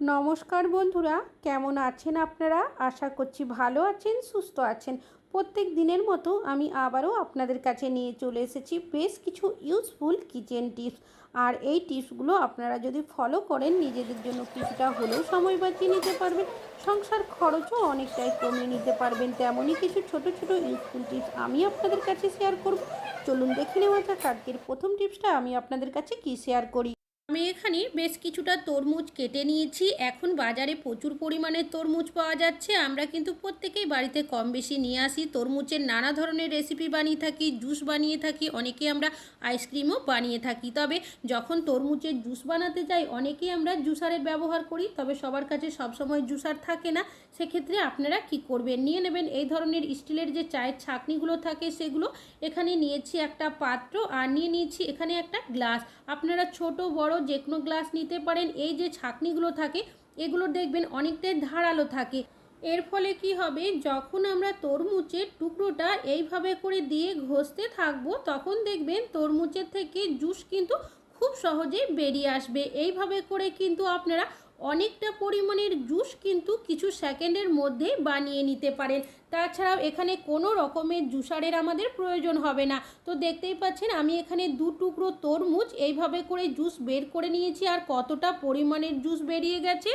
নমস্কার বন্ধুরা, কেমন আছেন আপনারা? আশা করছি ভালো আছেন, সুস্থ আছেন। প্রত্যেক দিনের মতো আমি আবারও আপনাদের কাছে নিয়ে চলে এসেছি বেশ কিছু ইউজফুল কিচেন টিপস আর এই টিপসগুলো আপনারা যদি ফলো করেন, নিজেদের জন্য কিছুটা হলেও সময় বাঁচিয়ে নিতে পারবেন, সংসার খরচও অনেকটাই কমিয়ে নিতে পারবেন। তেমনই কিছু ছোট ছোট ইউজফুল টিপস আমি আপনাদের কাছে শেয়ার করব। চলুন দেখে নেওয়া যাক আজকের প্রথম টিপসটা আমি আপনাদের কাছে কি শেয়ার করি। আমি এখানে বেশ কিছুটা তরমুজ কেটে নিয়েছি। এখন বাজারে প্রচুর পরিমাণে তরমুজ পাওয়া যাচ্ছে। আমরা কিন্তু প্রত্যেকেই বাড়িতে কম বেশি নিয়ে আসি। তরমুজের নানা ধরনের রেসিপি বানিয়ে থাকি জুস বানিয়ে থাকি অনেকে আমরা আইসক্রিমও বানিয়ে থাকি। তবে যখন তরমুজের জুস বানাতে যাই, অনেকেই আমরা জুসারের ব্যবহার করি। তবে সবার কাছে সবসময় জুসার থাকে না। সেক্ষেত্রে আপনারা কি করবেন? নিয়ে নেবেন এই ধরনের স্টিলের যে চায়ের ছাকনিগুলো থাকে, সেগুলো এখানে নিয়েছি একটা পাত্র। আর নিয়ে নিয়েছি এখানে একটা গ্লাস আপনারা ছোট, বড় যে কোনো গ্লাস নিতে পারেন। এই যে ছাকনিগুলো থাকে, এগুলো দেখবেন অনেকটাই ধারালো থাকে। এর ফলে কি হবে? যখন আমরা তরমুজের টুকরোটা এইভাবে করে দিয়ে ঘষতে থাকব, তখন দেখবেন তরমুজের থেকে জুস কিন্তু খুব সহজেই বেরিয়ে আসবে। এইভাবে করে কিন্তু আপনারা অনেকটা পরিমাণের জুস কিন্তু কিছু সেকেন্ডের মধ্যেই বানিয়ে নিতে পারেন। তাছাড়াও এখানে কোনো রকমের জুসারের আমাদের প্রয়োজন হবে না। তো দেখতেই পাচ্ছেন, আমি এখানে দু টুকরো তরমুজ এইভাবে করে জুস বের করে নিয়েছি আর কতটা পরিমাণের জুস বেরিয়ে গেছে।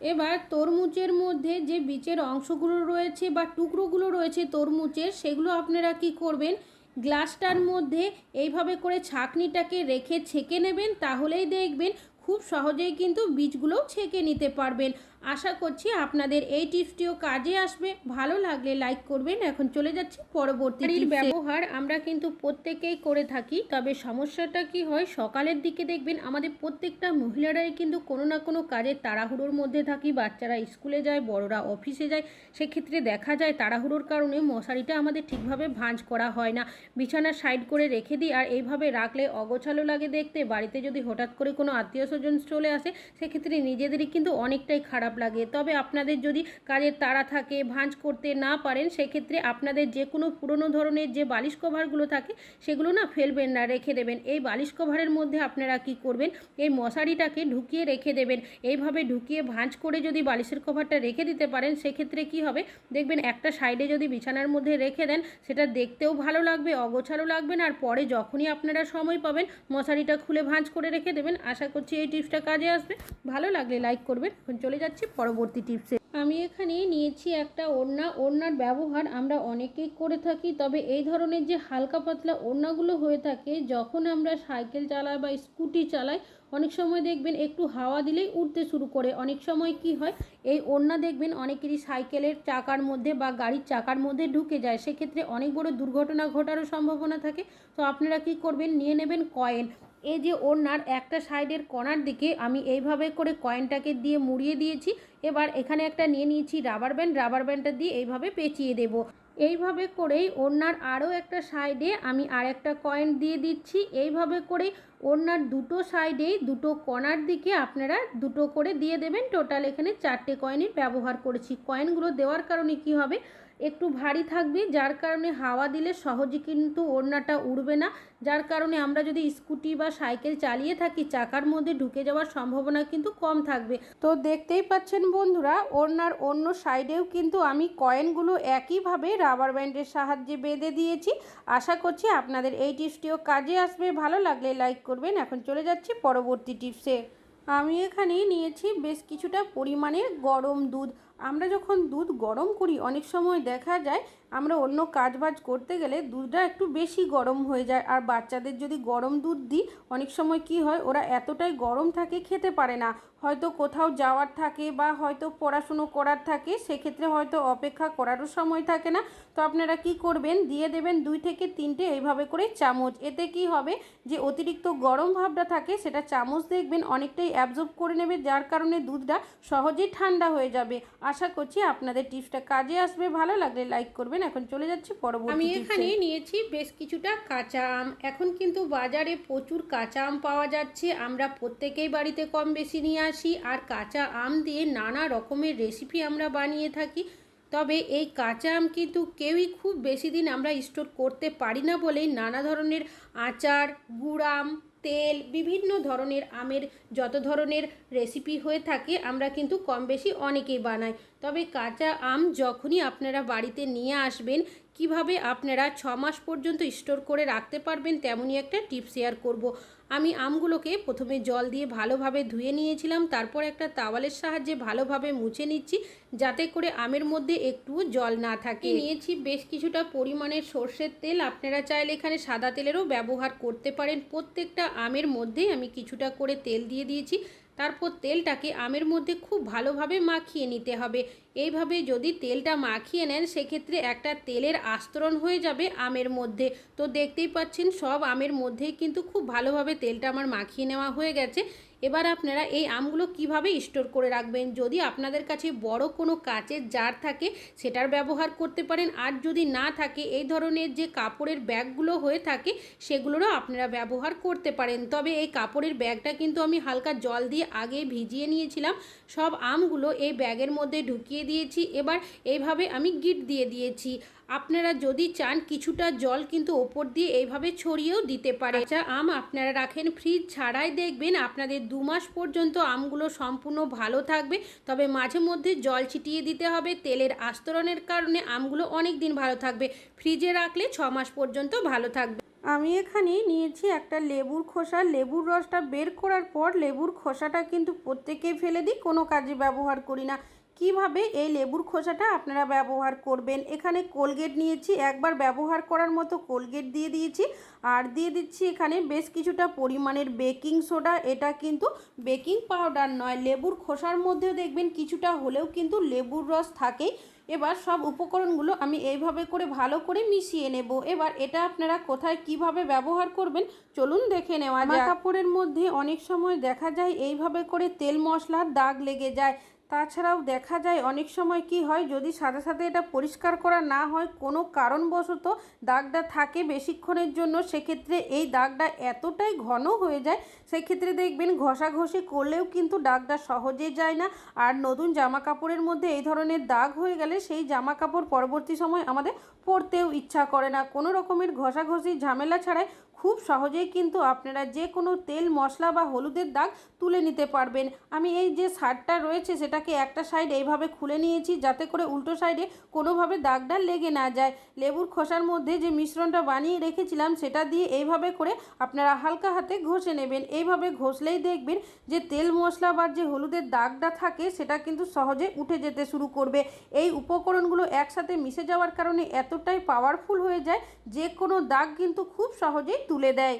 এবার তরমুজের মধ্যে যে বীজের অংশগুলো রয়েছে বা টুকরোগুলো রয়েছে তরমুজের, সেগুলো আপনারা কি করবেন? গ্লাসটার মধ্যে এইভাবে করে ছাকনিটাকে রেখে ছেঁকে নেবেন, তাহলেই দেখবেন খুব সহজেই কিন্তু বীজগুলোও ছেঁকে নিতে পারবেন। আশা করছি আপনাদের এই টিপসটিও কাজে আসবে। ভালো লাগলে লাইক করবেন। এখন চলে যাচ্ছি পরবর্তী ব্যবহার আমরা কিন্তু প্রত্যেকেই করে থাকি তবে সমস্যাটা কি হয় সকালের দিকে দেখবেন আমাদের প্রত্যেকটা মহিলারাই কিন্তু কোনো না কোনো কাজের তাড়াহুড়োর মধ্যে থাকি বাচ্চারা স্কুলে যায় বড়রা অফিসে যায় সেক্ষেত্রে দেখা যায় তাড়াহুড়োর কারণে মশারিটা আমাদের ঠিকভাবে ভাঁজ করা হয় না। বিছানা সাইড করে রেখে দিই আর এইভাবে রাখলে অগোছালো লাগে দেখতে। বাড়িতে যদি হঠাৎ করে কোনো আত্মীয় স্বজন চলে আসে সেক্ষেত্রে নিজেদেরই কিন্তু অনেকটাই খারাপ লাগে। তবে আপনাদের যদি কাজের তাড়া থাকে, ভাঁজ করতে না পারেন, সেক্ষেত্রে আপনাদের যে কোনো পুরনো ধরনের যে বালিশ কভারগুলো থাকে, সেগুলো না ফেলবেন না, রেখে দেবেন। এই বালিশ কভারের মধ্যে আপনারা কি করবেন? এই মশারিটাকে ঢুকিয়ে রেখে দেবেন। এইভাবে ঢুকিয়ে ভাঁজ করে যদি বালিশের কভারটা রেখে দিতে পারেন, সেক্ষেত্রে কি হবে? দেখবেন একটা সাইডে যদি বিছানার মধ্যে রেখে দেন, সেটা দেখতেও ভালো লাগবে, অগোছালো লাগবে না। আর পরে যখনই আপনারা সময় পাবেন, মশারিটা খুলে ভাঁজ করে রেখে দেবেন। আশা করছি এই টিপসটা কাজে আসবে। ভালো লাগলে লাইক করবেন। চলে যাচ্ছি পরবর্তী টিপসে। আমি এখানে নিয়েছি একটা ওড়না। ওড়নার ব্যবহার আমরা অনেকেই করে থাকি, তবে এই ধরনের যে হালকা পাতলা ওড়নাগুলো হয়ে থাকে, যখন আমরা সাইকেল চালাই বা স্কুটি চালাই, অনেক সময় দেখবেন একটু হাওয়া দিলেই উঠতে শুরু করে। অনেক সময় কি হয়, এই ওড়না দেখবেন অনেকেরই সাইকেলের চাকার মধ্যে বা গাড়ির চাকার মধ্যে ঢুকে যায়। সেক্ষেত্রে অনেক বড় দুর্ঘটনা ঘটারও সম্ভাবনা থাকে। তো আপনারা কি করবেন, নিয়ে নেবেন কয়েন এই যে ওড়নার একটা সাইডের কণার দিকে আমি এইভাবে করে কয়েনটাকে দিয়ে মুড়িয়ে দিয়েছি। এবার এখানে একটা নিয়ে নিয়েছি রাবার ব্যান্ড। রাবার ব্যান্ডটা দিয়ে এইভাবে পেঁচিয়ে দেব। এইভাবে করেই ওড়নার আরও একটা সাইডে আমি আর একটা কয়েন দিয়ে দিচ্ছি। এইভাবে করে ওড়নার দুটো সাইডেই দুটো কণার দিকে আপনারা দুটো করে দিয়ে দেবেন। টোটাল এখানে চারটে কয়েনই ব্যবহার করেছি। কয়েনগুলো দেওয়ার কারণে কি হবে? একটু ভারী থাকবে, যার কারণে হাওয়া দিলে সহজে কিন্তু ওড়নাটা উড়বে না। যার কারণে আমরা যদি স্কুটি বা সাইকেল চালিয়ে থাকি, চাকার মধ্যে ঢুকে যাওয়ার সম্ভাবনা কিন্তু কম থাকবে। তো দেখতেই পাচ্ছেন বন্ধুরা, ওড়নার অন্য সাইডেও কিন্তু আমি কয়েনগুলো একইভাবে রাবার ব্যান্ডের সাহায্যে বেঁধে দিয়েছি। আশা করছি আপনাদের এই টিপসটিও কাজে আসবে। ভালো লাগলে লাইক করবেন। এখন চলে যাচ্ছি পরবর্তী টিপসে। আমি এখানে নিয়েছি বেশ কিছুটা পরিমাণের গরম দুধ। আমরা যখন দুধ গরম করি, অনেক সময় দেখা যায় আমরা অন্য কাজ বাজ করতে গেলে দুধটা একটু বেশি গরম হয়ে যায়। আর বাচ্চাদের যদি গরম দুধ দিই, অনেক সময় কি হয়, ওরা এতটাই গরম থাকে, খেতে পারে না। হয়তো কোথাও যাওয়ার থাকে বা হয়তো পড়াশুনো করার থাকে, সেক্ষেত্রে হয়তো অপেক্ষা করারও সময় থাকে না। তো আপনারা কি করবেন? দিয়ে দেবেন দুই থেকে তিনটে এইভাবে করে চামচ। এতে কি হবে যে, অতিরিক্ত গরম ভাবটা থাকে, সেটা চামচ দেখবেন, অনেকটাই অ্যাবজর্ব করে নেবে, যার কারণে দুধটা সহজেই ঠান্ডা হয়ে যাবে। আশা করছি আপনাদের টিপসটা কাজে আসবে। ভালো লাগলে লাইক করবেন। এখন চলে যাচ্ছি পরবর্তী আমি এখানে নিয়েছি বেশ কিছুটা কাঁচা আম। এখন কিন্তু বাজারে প্রচুর কাঁচা আম পাওয়া যাচ্ছে। আমরা প্রত্যেকেই বাড়িতে কম বেশি নিয়ে আসি। আর কাঁচা আম দিয়ে নানা রকমের রেসিপি আমরা বানিয়ে থাকি। তবে এই কাঁচা আম কিন্তু কেউই খুব বেশি দিন আমরা স্টোর করতে পারি না বলেই নানা ধরনের আচার গুড়াম তেল, বিভিন্ন ধরনের আমের যত ধরনের রেসিপি হয়ে থাকে, আমরা কিন্তু কম বেশি অনেকেই বানাই। তবে কাঁচা আম যখনই আপনারা বাড়িতে নিয়ে আসবেন কীভাবে আপনারা ছ মাস পর্যন্ত স্টোর করে রাখতে পারবেন তেমনই একটা টিপ শেয়ার করব। আমি আমগুলোকে প্রথমে জল দিয়ে ভালোভাবে ধুয়ে নিয়েছিলাম তারপর একটা তাওয়ালের সাহায্যে ভালোভাবে মুছে নিচ্ছি যাতে করে আমের মধ্যে একটু জল না থাকে। নিয়েছি বেশ কিছুটা পরিমাণের সর্ষের তেল আপনারা চাইলে এখানে সাদা তেলেরও ব্যবহার করতে পারেন। প্রত্যেকটা আমের মধ্যেই আমি কিছুটা করে তেল দিয়ে দিয়েছি তারপর তেলটাকে আমের মধ্যে খুব ভালোভাবে মাখিয়ে নিতে হবে। এইভাবে যদি তেলটা মাখিয়ে নেন, সেক্ষেত্রে একটা তেলের আস্তরণ হয়ে যাবে আমের মধ্যে। তো দেখতেই পাচ্ছেন, সব আমের মধ্যেই কিন্তু খুব ভালোভাবে তেলটা আমার মাখিয়ে নেওয়া হয়ে গেছে। এবার আপনারা এই আমগুলো কীভাবে স্টোর করে রাখবেন? যদি আপনাদের কাছে বড় কোনো কাচের জার থাকে, সেটার ব্যবহার করতে পারেন। আর যদি না থাকে, এই ধরনের যে কাপড়ের ব্যাগগুলো হয়ে থাকে, সেগুলোরও আপনারা ব্যবহার করতে পারেন। তবে এই কাপড়ের ব্যাগটা কিন্তু আমি হালকা জল দিয়ে আগে ভিজিয়ে নিয়েছিলাম। সব আমগুলো এই ব্যাগের মধ্যে ঢুকিয়ে দিয়েছি। এবার এইভাবে আমি গিট দিয়ে দিয়েছি। আপনারা যদি চান কিছুটা জল কিন্তু ওপর দিয়ে এইভাবে ছড়িয়েও দিতে পারে। আচ্ছা আম আপনারা রাখেন ফ্রিজ ছাড়াই দেখবেন। আপনাদের দু মাস পর্যন্ত আমগুলো সম্পূর্ণ ভালো থাকবে। তবে মাঝে মধ্যে জল ছিটিয়ে দিতে হবে। তেলের আস্তরণের কারণে আমগুলো অনেক দিন ভালো থাকবে। ফ্রিজে রাখলে ছ মাস পর্যন্ত ভালো থাকবে। আমি এখানে নিয়েছি একটা লেবুর খোসা। লেবুর রসটা বের করার পর লেবুর খোসাটা কিন্তু প্রত্যেকেই ফেলে দিই। কোনো কাজে ব্যবহার করি না। কীভাবে এই লেবুর খোসাটা আপনারা ব্যবহার করবেন? এখানে কোলগেট নিয়েছি একবার ব্যবহার করার মতো কোলগেট দিয়ে দিয়েছি। আর দিয়ে দিচ্ছি এখানে বেশ কিছুটা পরিমাণের বেকিং সোডা। এটা কিন্তু বেকিং পাউডার নয় লেবুর খোসার মধ্যেও দেখবেন কিছুটা হলেও কিন্তু লেবুর রস থাকেই এবার সব উপকরণগুলো আমি এইভাবে করে ভালো করে মিশিয়ে নেব। এবার এটা আপনারা কোথায় কীভাবে ব্যবহার করবেন চলুন দেখে নেওয়া যায় কাপড়ের মধ্যে অনেক সময় দেখা যায় এইভাবে করে তেল মশলার দাগ লেগে যায়। তাছাড়াও দেখা যায় অনেক সময় কি হয়, যদি সাথে সাথে এটা পরিষ্কার করা না হয়, কোনো কারণবশত দাগটা থাকে বেশিক্ষণের জন্য, সেক্ষেত্রে এই দাগটা এতটাই ঘন হয়ে যায়, সেক্ষেত্রে দেখবেন ঘষাঘষি করলেও কিন্তু দাগটা সহজে যায় না। আর নতুন জামা কাপড়ের মধ্যে এই ধরনের দাগ হয়ে গেলে সেই জামা কাপড় পরবর্তী সময় আমাদের পরতেও ইচ্ছা করে না। কোনো রকমের ঘষাঘষি ঝামেলা ছাড়াই খুব সহজেই কিন্তু আপনারা যে কোনো তেল, মশলা বা হলুদের দাগ তুলে নিতে পারবেন। আমি এই যে শার্টটা রয়েছে সেটাকে একটা সাইড এইভাবে খুলে নিয়েছি যাতে করে উল্টো সাইডে কোনোভাবে দাগটা লেগে না যায়। লেবুর খোসার মধ্যে যে মিশ্রণটা বানিয়ে রেখেছিলাম সেটা দিয়ে এইভাবে করে আপনারা হালকা হাতে ঘষে নেবেন। এইভাবে ঘষলেই দেখবেন যে তেল, মশলা বা যে হলুদের দাগটা থাকে সেটা কিন্তু সহজে উঠে যেতে শুরু করবে। এই উপকরণগুলো একসাথে মিশে যাওয়ার কারণে এতটাই পাওয়ারফুল হয়ে যায় যে কোনো দাগ কিন্তু খুব সহজেই তুলে দেয়।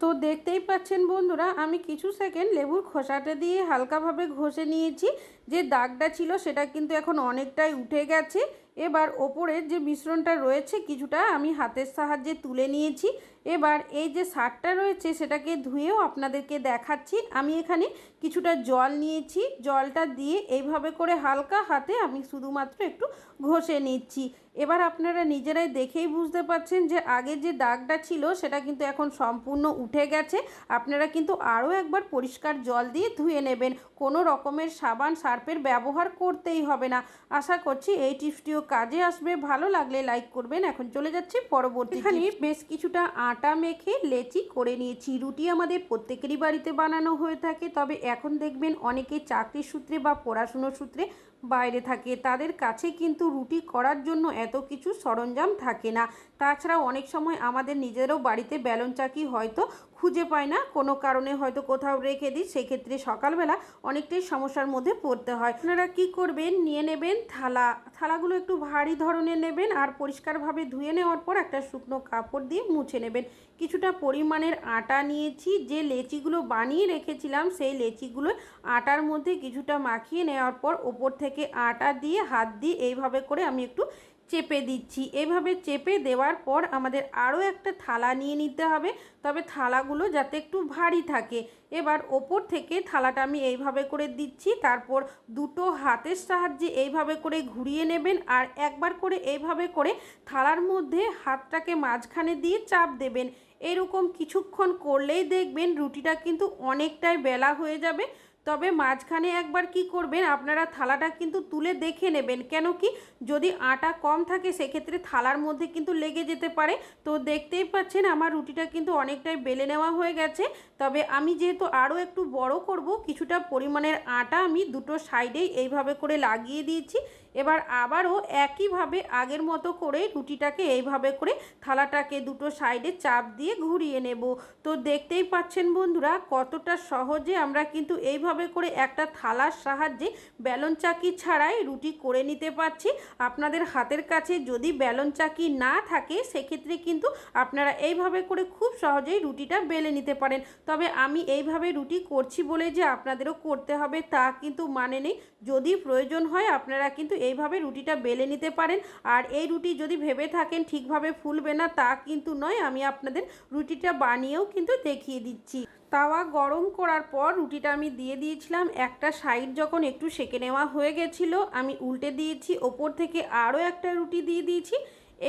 তো দেখতেই পাচ্ছেন বন্ধুরা, আমি কিছু সেকেন্ড লেবুর খোসাটা দিয়ে হালকাভাবে ঘষে নিয়েছি। যে দাগটা ছিল সেটা কিন্তু এখন অনেকটাই উঠে গেছে। এবার ওপরের যে মিশ্রণটা রয়েছে, কিছুটা আমি হাতের সাহায্যে তুলে নিয়েছি। এবার এই যে সারটা রয়েছে সেটাকে ধুয়েও আপনাদেরকে দেখাচ্ছি। আমি এখানে কিছুটা জল নিয়েছি। জলটা দিয়ে এইভাবে করে হালকা হাতে আমি শুধুমাত্র একটু ঘষে নিচ্ছি। এবার আপনারা নিজেরাই দেখেই বুঝতে পারছেন যে আগে যে দাগটা ছিল সেটা কিন্তু এখন সম্পূর্ণ উঠে গেছে। আপনারা কিন্তু আরও একবার পরিষ্কার জল দিয়ে ধুয়ে নেবেন। কোনো রকমের সাবান সার্পের ব্যবহার করতেই হবে না। আশা করছি এই টিপসটিও কাজে আসবে। ভালো লাগলে লাইক করবেন। এখন চলে যাচ্ছি পরবর্তী এখানে বেশ কিছুটা আটা মেখে লেচি করে নিয়েছি। রুটি আমাদের প্রত্যেকেরই বাড়িতে বানানো হয়ে থাকে। তবে এখন দেখবেন অনেকে চাকরির সূত্রে বা পড়াশুনোর সূত্রে বাইরে থাকে। তাদের কাছে কিন্তু রুটি করার জন্য এত কিছু সরঞ্জাম থাকে না। তাছাড়া অনেক সময় আমাদের নিজেরও বাড়িতে ব্যালন চাকি হয়তো খুঁজে পায় না। কোনো কারণে হয়তো কোথাও রেখে দিই। সেক্ষেত্রে সকালবেলা অনেকটাই সমস্যার মধ্যে পড়তে হয়। আপনারা কি করবেন? নিয়ে নেবেন থালা। থালাগুলো একটু ভারী ধরনের নেবেন আর পরিষ্কারভাবে ধুয়ে নেওয়ার পর একটা শুকনো কাপড় দিয়ে মুছে নেবেন। কিছুটা পরিমাণের আটা নিয়েছি। যে লেচিগুলো বানিয়ে রেখেছিলাম, সেই লেচিগুলো আটার মধ্যে কিছুটা মাখিয়ে নেওয়ার পর ওপর থেকে আটা দিয়ে হাত দিয়ে এইভাবে করে আমি একটু চেপে দিচ্ছি। এভাবে চেপে দেওয়ার পর আমাদের আরও একটা থালা নিয়ে নিতে হবে। তবে থালাগুলো যাতে একটু ভারী থাকে। এবার ওপর থেকে থালাটা আমি এইভাবে করে দিচ্ছি। তারপর দুটো হাতের সাহায্যে এইভাবে করে ঘুরিয়ে নেবেন আর একবার করে এইভাবে করে থালার মধ্যে হাতটাকে মাঝখানে দিয়ে চাপ দেবেন। এরকম কিছুক্ষণ করলেই দেখবেন রুটিটা কিন্তু অনেকটাই বেলা হয়ে যাবে। তবে মাঝখানে একবার কি করবেন, আপনারা থালাটা কিন্তু তুলে দেখে নেবেন। কেন কি, যদি আটা কম থাকে, সেক্ষেত্রে থালার মধ্যে কিন্তু লেগে যেতে পারে। তো দেখতেই পাচ্ছেন, আমার রুটিটা কিন্তু অনেকটাই বেলে নেওয়া হয়ে গেছে। তবে আমি যেহেতু আরও একটু বড় করব, কিছুটা পরিমাণের আটা আমি দুটো সাইডেই এইভাবে করে লাগিয়ে দিয়েছি। এবার আবারও একইভাবে আগের মতো করে রুটিটাকে এইভাবে করে থালাটাকে দুটো সাইডে চাপ দিয়ে ঘুরিয়ে নেব। তো দেখতেই পাচ্ছেন বন্ধুরা, কতটা সহজে আমরা কিন্তু এইভাবে করে একটা থালার সাহায্যে ব্যালন চাকি ছাড়াই রুটি করে নিতে পারছি। আপনাদের হাতের কাছে যদি ব্যালন চাকি না থাকে, সেক্ষেত্রে কিন্তু আপনারা এইভাবে করে খুব সহজেই রুটিটা বেলে নিতে পারেন। তবে আমি এইভাবে রুটি করছি বলে যে আপনাদেরও করতে হবে, তা কিন্তু মানে নেই। যদি প্রয়োজন হয়, আপনারা কিন্তু এইভাবে রুটিটা বেলে নিতে পারেন। আর এই রুটি যদি ভেবে থাকেন ঠিকভাবে ফুলবে না, তা কিন্তু নয়, আমি আপনাদের রুটিটা বানিয়েও কিন্তু দেখিয়ে দিচ্ছি। তাওয়া গরম করার পর রুটিটা আমি দিয়ে দিয়েছিলাম। একটা সাইড যখন একটু সেকে নেওয়া হয়ে গেছিল, আমি উল্টে দিয়েছি। ওপর থেকে আরও একটা রুটি দিয়ে দিয়েছি।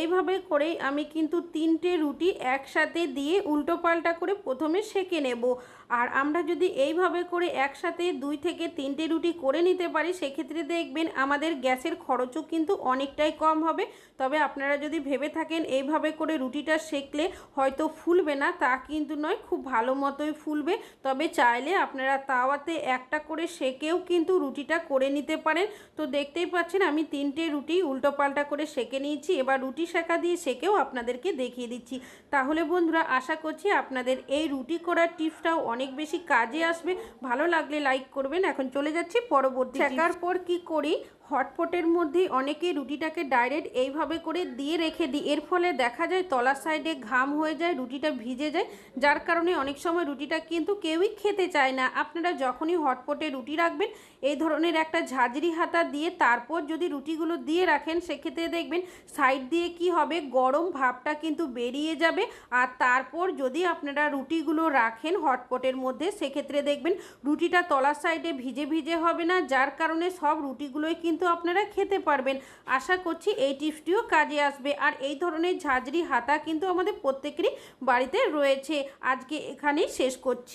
এইভাবে করেই আমি কিন্তু তিনটে রুটি একসাথে দিয়ে উল্টো পাল্টা করে প্রথমে সেকে নেব। আর আমরা যদি এইভাবে করে একসাথে দুই থেকে তিনটে রুটি করে নিতে পারি, সেক্ষেত্রে দেখবেন আমাদের গ্যাসের খরচও কিন্তু অনেকটাই কম হবে। তবে আপনারা যদি ভেবে থাকেন এইভাবে করে রুটিটা সেকলে হয়তো ফুলবে না, তা কিন্তু নয়, খুব ভালো মতোই ফুলবে। তবে চাইলে আপনারা তাওয়াতে একটা করে সেকেও কিন্তু রুটিটা করে নিতে পারেন। তো দেখতেই পাচ্ছেন আমি তিনটে রুটি উল্টো পাল্টা করে সেকে নিয়েছি। এবার রুটি শেখা দিয়ে সেকেও আপনাদেরকে দেখিয়ে দিচ্ছি। তাহলে বন্ধুরা আশা করছি আপনাদের এই রুটি করার টিপসটাও অনেক বেশি কাজে আসবে। ভালো লাগলে লাইক করবেন। এখন চলে যাচ্ছি পরবর্তী শেখার পর কি করি? হটপটের মধ্যেই অনেকে রুটিটাকে ডাইরেক্ট এইভাবে করে দিয়ে রেখে দিই। এর ফলে দেখা যায় তলার সাইডে ঘাম হয়ে যায়, রুটিটা ভিজে যায়, যার কারণে অনেক সময় রুটিটা কিন্তু কেউই খেতে চায় না। আপনারা যখনই হটপটে রুটি রাখবেন, এই ধরনের একটা ঝাঁঝরি হাতা দিয়ে তারপর যদি রুটিগুলো দিয়ে রাখেন, সেক্ষেত্রে দেখবেন সাইড দিয়ে কি হবে, গরম ভাবটা কিন্তু বেরিয়ে যাবে। আর তারপর যদি আপনারা রুটিগুলো রাখেন হটপটের মধ্যে, সেক্ষেত্রে দেখবেন রুটিটা তলার সাইডে ভিজে ভিজে হবে না, যার কারণে সব রুটিগুলোই কিন্তু কিন্তু আপনারা খেতে পারবেন। আশা করছি এই টিপসটিও কাজে আসবে। আর এই ধরনের ঝাঁঝরি হাতা কিন্তু আমাদের প্রত্যেকেরই বাড়িতে রয়েছে। আজকে এখানেই শেষ করছি।